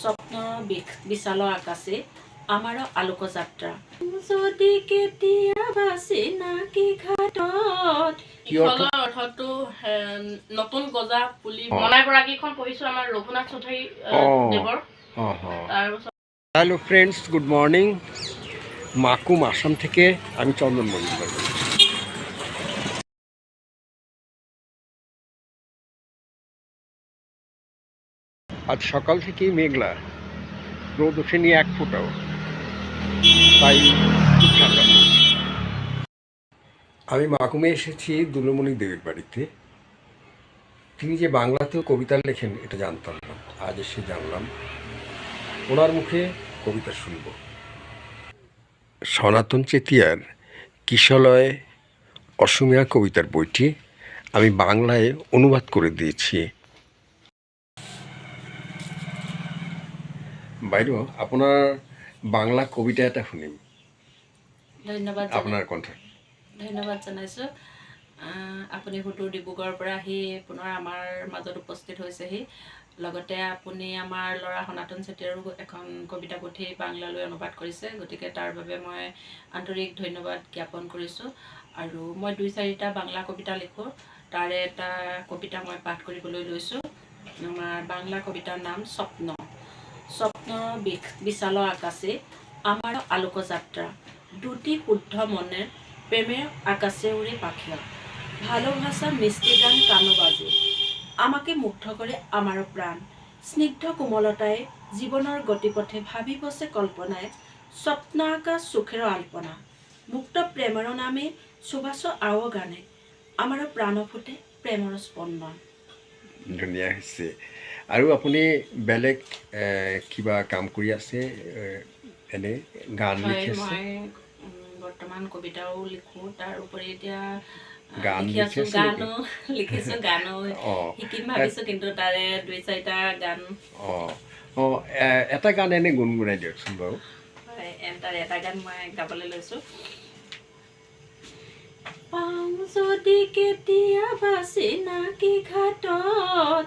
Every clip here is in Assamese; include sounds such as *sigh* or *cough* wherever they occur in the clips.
স্বপ্নৰ বিশ- বিশাল আকাশে আমাৰ আলোকযাত্ৰা যদি কেতিয়াবা চিনাকি ঘাটত ইফালৰ অৰ্থটো নতুন গজা পুলি অ। বনাই পৰা কেইখন পঢ়িছো আমাৰ ৰঘুনাথ চৌধুৰী। দেৱৰ তাৰপিছত hello friends good morning Makum Assam থেকে আমি চন্দন মজুমদার বলছি। আজ সকাল থেকেই মেঘলা। রোদ ওঠেনি এক ফোঁটাও। তাই আমি মাকুমে এসেছি দুলমণি দেবীর বাড়িতে। তিনি যে বাংলাতেও কবিতা লেখেন, এটা জানতাম না। আজ এসে জানলাম। ওনার মুখে কবিতা শুনব। সনাতন চেতিয়ার কিশলয় অসমীয়া কবিতার বইটি আমি বাংলায় অনুবাদ করে দিয়েছি। বাইদেউ আপোনাৰ বাংলা কবিতা এটা শুনিম। ধন্যবাদ আপোনাৰ কণ্ঠ ধন্যবাদ জনাইছোঁ। আপুনি সুদূৰ ডিব্ৰুগড়ৰ পৰা আহি পুনৰ আমাৰ মাজত উপস্থিত হৈছেহি। লগতে আপুনি আমাৰ ল'ৰা সনাতন চেতিয়াৰো এখন কবিতা পুথি বাংলালৈ অনুবাদ কৰিছে। গতিকে তাৰ বাবে মই আন্তৰিক ধন্যবাদ জ্ঞাপন কৰিছোঁ। আৰু মই দুই চাৰিটা বাংলা কবিতা লিখোঁ। তাৰে এটা কবিতা মই পাঠ কৰিবলৈ লৈছোঁ। আমাৰ বাংলা কবিতাৰ নাম স্বপ্ন। স্বপ্নৰ বিশ- বিশাল আকাশে আমাৰ আলোকযাত্ৰা। দুটি শুদ্ধ মনে প্রেমের আকাশে উড়ে পাখিয়া ভালোবাসা মিষ্টি গান কানো বাজে। আমাকে মুগ্ধ করে আমারও প্রাণ স্নিগ্ধ কোমলতায় জীবনের গতিপথে ভাবি বসে কল্পনায় স্বপ্ন আকাশ সুখের আল্পনা। মুক্ত প্রেমের নামে সুবাস আও গানে আমারও প্রাণ ফুটে প্রেমৰ স্পন্দন। ধুনীয়া হৈছে। আৰু আপুনি বেলেগ কিবা কাম কৰি আছে এনে গান লিখি আছে? বৰ্তমান কবিতাও লিখোঁ তাৰ উপৰি এতিয়া গান লিখি আছোঁ? গানো *laughs* লিখিছোঁ গানো শিকিম ভাবিছোঁ কিন্তু তাৰে দুই চাৰিটা গান। অঁ অঁ এটা গান এনে গুণগুণাই দিয়কচোন বাৰু। তাৰে এটা গান মই গাবলৈ লৈছোঁ। পাওঁ যদি কেতিয়াবা চিনাকি ঘাটত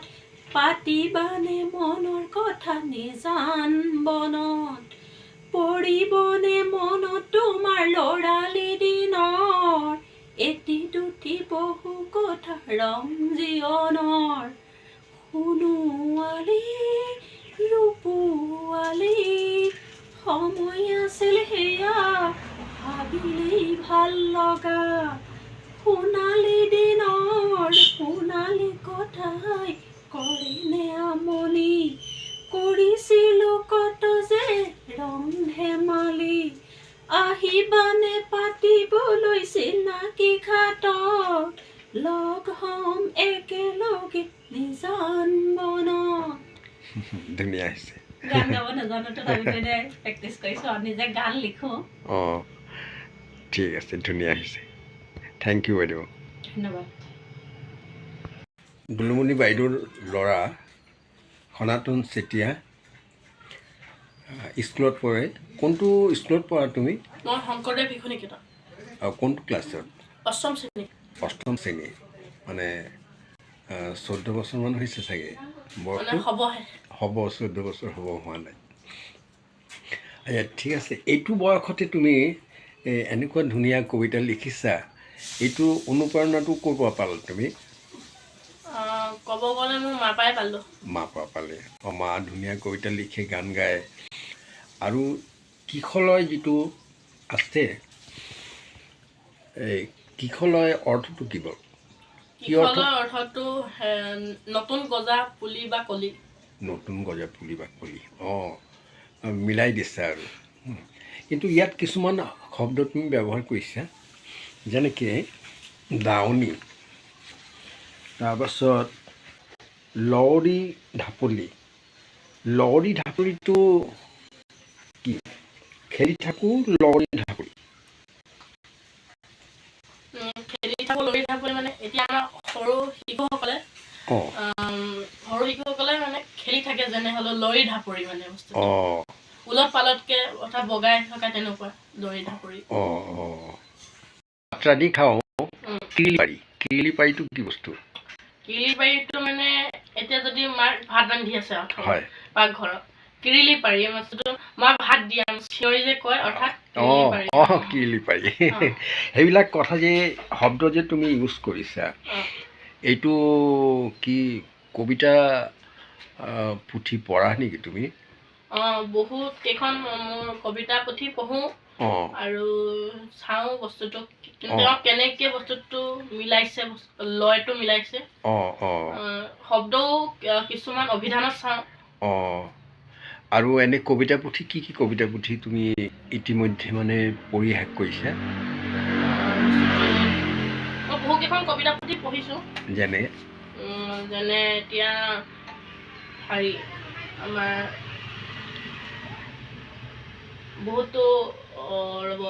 পাতিবানে মনৰ কথা নিজান বনত। পৰিবনে মনত তোমাৰ লৰালি দিনৰ। এটি দুটি বহু কথা ৰং জীৱনৰ। সোণোৱালী ৰূপোৱালী সময় আছিল সেয়া ভাবিলেই ভাল লগা। সোণালী দিনৰ সোণালী কথাই কৰেনে আমনি কৰিছিলোঁ কত যে ৰং ধেমালি আহিবানে পাতিবলৈ চিনাকি ঘাটত লগ হ'ম একেলগে নিজান বনত। ধুনীয়া হৈছে। গান গাব নাজানোতো আমি মানে প্ৰেক্টিচ কৰিছোঁ আৰু নিজে গান লিখোঁ। অঁ ঠিক আছে ধুনীয়া হৈছে। থেংক ইউ বাইদেউ। ধন্যবাদ। দুলুমণি বাইদেউৰ ল'ৰা সনাতন চেতিয়া স্কুলত পঢ়ে। কোনটো স্কুলত পঢ়া তুমি? মই শংকৰদেৱ শিশু নিকেতন কোনটো ক্লাছত? অষ্টম শ্ৰেণী। অষ্টম শ্ৰেণী। মানে চৈধ্য বছৰমান হৈছে চাগে? মানে হ'ব চৈধ্য বছৰ হ'ব হোৱা নাই। আচ্ছা ঠিক আছে। এইটো বয়সতে তুমি এনেকুৱা ধুনীয়া কবিতা লিখিছা। এইটো অনুপ্ৰেৰণাটো ক'ৰ পৰা পালা তুমি? ক'ব গ'লে মোৰ মাৰ পৰাই পালোঁ। মা পৰা পালে। অঁ মা ধুনীয়া কবিতা লিখে গান গায়। আৰু কিশলয় যিটো আছে এই কিশলয় অৰ্থটো কি বাৰু? অৰ্থটো নতুন গজা পুলি বা কলি। নতুন গজা পুলি বা কলি। অঁ মিলাই দিছে আৰু। কিন্তু ইয়াত কিছুমান শব্দ তুমি ব্যৱহাৰ কৰিছা যেনেকৈ দাৱনী। তাৰপাছত লৰি ঢাপলি। লৰি ঢাপলিটো কি? খেলি থাকোঁ লৰি ঢাপলি। উম, খেলি থাকোঁ লৰি থাকোঁ মানে এতিয়া আমাৰ সৰু শিশুসকলে অঁ। আম, সৰু শিশুসকলে মানে খেলি থাকে যেনে হ'লেও লৰি ঢাপৰি মানে বস্তু অঁ। উলট পালতকে অৰ্থাৎ বগাই থকা তেনেকুৱা লৰি ঢাপৰি অঁ অঁ। যাত্ৰা দি খাওঁ। উম। কিৰিলি পাৰি কিৰিলি পাৰিটো কি বস্তু? মানে এতিয়া যদি মাৰ ভাত ৰান্ধি আছে হয়। পাকঘৰত কিৰিলি পাৰি বস্তুটো মই ভাত দিয়া চিঞৰি যে কয় অৰ্থাৎ কিৰিলি অঁ কিলি পাৰি। সেইবিলাক কথা যে শব্দ যে তুমি ইউজ কৰিছা। এইটো কি কবিতা পুথি পঢ়া নেকি তুমি? অ বহুত কেইখন মোৰ কবিতা পুথি পঢ়োঁ। আৰু চাওঁ বস্তুটো। তেওঁ কেনেকে বস্তুটো মিলাইছে লয়টো মিলাইছে। শব্দও কিছুমান অভিধানত চাওঁ। আৰু এনে কবিতা পুথি কি কি কবিতা পুথি তুমি ইতিমধ্যে মানে পঢ়ি শেষ কৰিছা? মই বহুকেইখন কবিতা পুথি পঢ়িছোঁ। যেনে? যেনে এতিয়া হেৰি আমাৰ বহুতো ৰ'ব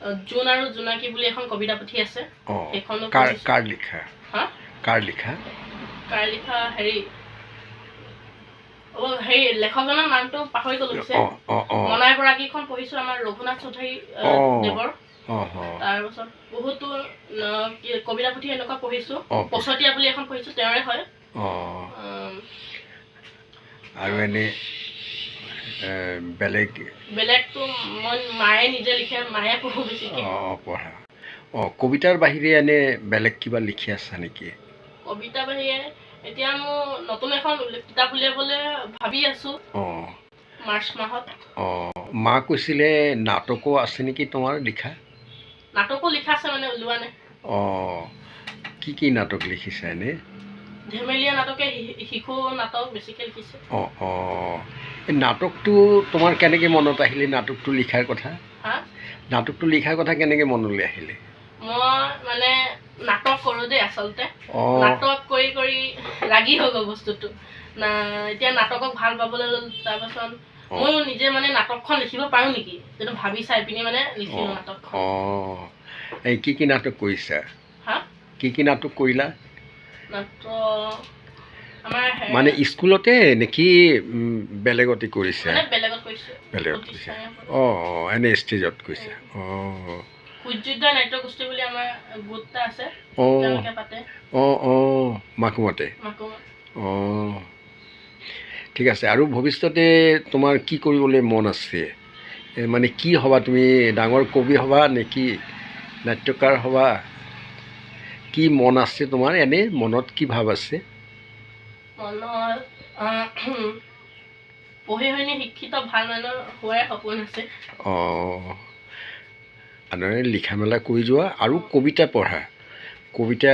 অ, জোন আৰু জোনাকী বুলি এখন কবিতা পুথি আছে। সেইখনো কাৰ লিখা? কাৰ লিখা? কাৰ লিখা? হেৰি অ হেৰি লেখকজনৰ নামটো পাহৰি গ'লো পিছে। অঁ অঁ অঁ। মনাই গৰাকীখন পঢ়িছো আমাৰ ৰঘুনাথ চৌধুৰী আহ, অ। দেৱৰ। অঁ অঁ। তাৰপাছত বহুতো ন- কি- কবিতা পুথি এনেকুৱা পঢ়িছো। অ। পছতীয়া বুলি এখন পঢ়িছো তেওঁৰে হয়। অঁ। উম, আৰু এনে বেলেগ বেলেগতো মই মায়ে নিজে লিখে মায়ে পঢ়ো বেছিকে। অঁ পঢ়া। অঁ কবিতাৰ বাহিৰে এনে বেলেগ কিবা লিখি আছা নেকি? কবিতা বাহিৰে এতিয়া মোৰ নতুন এখন কিতাপ উলিয়াবলৈ ভাবি আছো। অঁ। মাৰ্চ মাহত। অঁ মা কৈছিলে নাটকো আছে নেকি তোমাৰ লিখা? নাটকো লিখা আছে মানে ওলোৱা নাই। অঁ কি কি নাটক লিখিছা এনে? ধেমেলীয়া নাটকে শি- শিশু নাটক বেছিকে লিখিছে অঁ অঁ। এই নাটকটো তোমাৰ কেনেকৈ মনত আহিলে নাটকটো লিখাৰ কথা? নাটকটো লিখাৰ কথা কেনেকৈ মনলৈ আহিলে? মই মানে নাটক কৰোঁ দেই আচলতে। নাটক কৰি কৰি লাগি হৈ গ'ল বস্তুটো। এতিয়া নাটকক ভাল পাবলৈ ল'লো তাৰপাছত। ময়ো নিজে মানে নাটকখন লিখিব পাৰোঁ নেকি? সেইটো ভাবি চাই পিনি মানে লিখিলোঁ নাটকখন। অঁ। এই কি কি নাটক কৰিছা? হা? কি কি নাটক কৰিলা? মানে স্কুলতে নেকি বেলেগতে কৰিছা? বেলেগত কৰিছোঁ। অঁ অঁ এনে ষ্টেজত কৰিছা। অঁ। সূৰ্যোদয় নাট্য গোষ্ঠী বুলি আমাৰ গোট এটা আছে। অঁ। তেওঁলোকে পাতে। অঁ অঁ মাকুমতে। অঁ। ঠিক আছে আৰু ভৱিষ্যতে তোমাৰ কি কৰিবলৈ মন আছে? মানে কি হ'বা তুমি? ডাঙৰ কবি হ'বা নেকি? নাট্যকাৰ হ'বা? কি মন আছে তোমাৰ? এনে মনত কি ভাৱ আছে? মনত আহ, পঢ়ি শুনি শিক্ষিত ভাল মানুহ হোৱাই সপোন আছে। অঁ। লিখা মেলা কৰি যোৱা আৰু কবিতা পঢ়া। কবিতা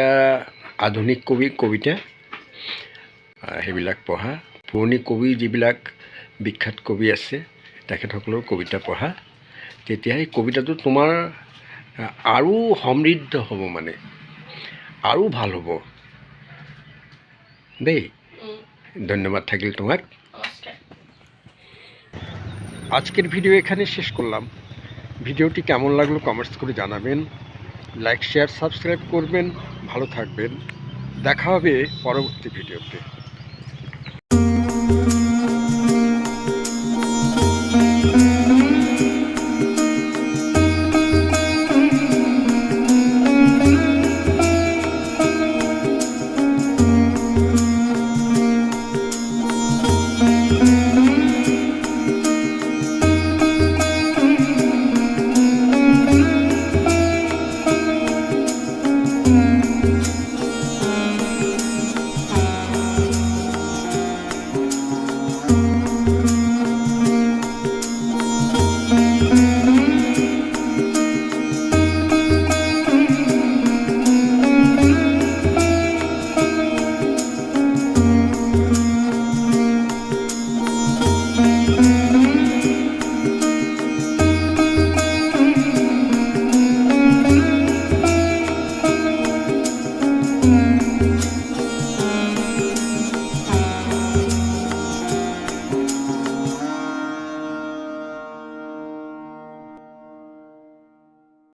আধুনিক কবি কবিতা সেইবিলাক পঢ়া। পুৰণি কবি যিবিলাক বিখ্যাত কবি আছে তেখেতসকলৰ কবিতা পঢ়া। তেতিয়া সেই কবিতাটো তোমাৰ আৰু সমৃদ্ধ হ'ব মানে। আৰু ভালো হ'ব দেই ধন্যবাদ থাকিল তোমাক আজকের ভিডিও এখানে শেষ করলাম। ভিডিওটি কেমন লাগল কমেন্টস করে জানাবেন। লাইক শেয়ার সাবস্ক্রাইব করবেন। ভালো থাকবেন। দেখা হবে পরবর্তী ভিডিওতে।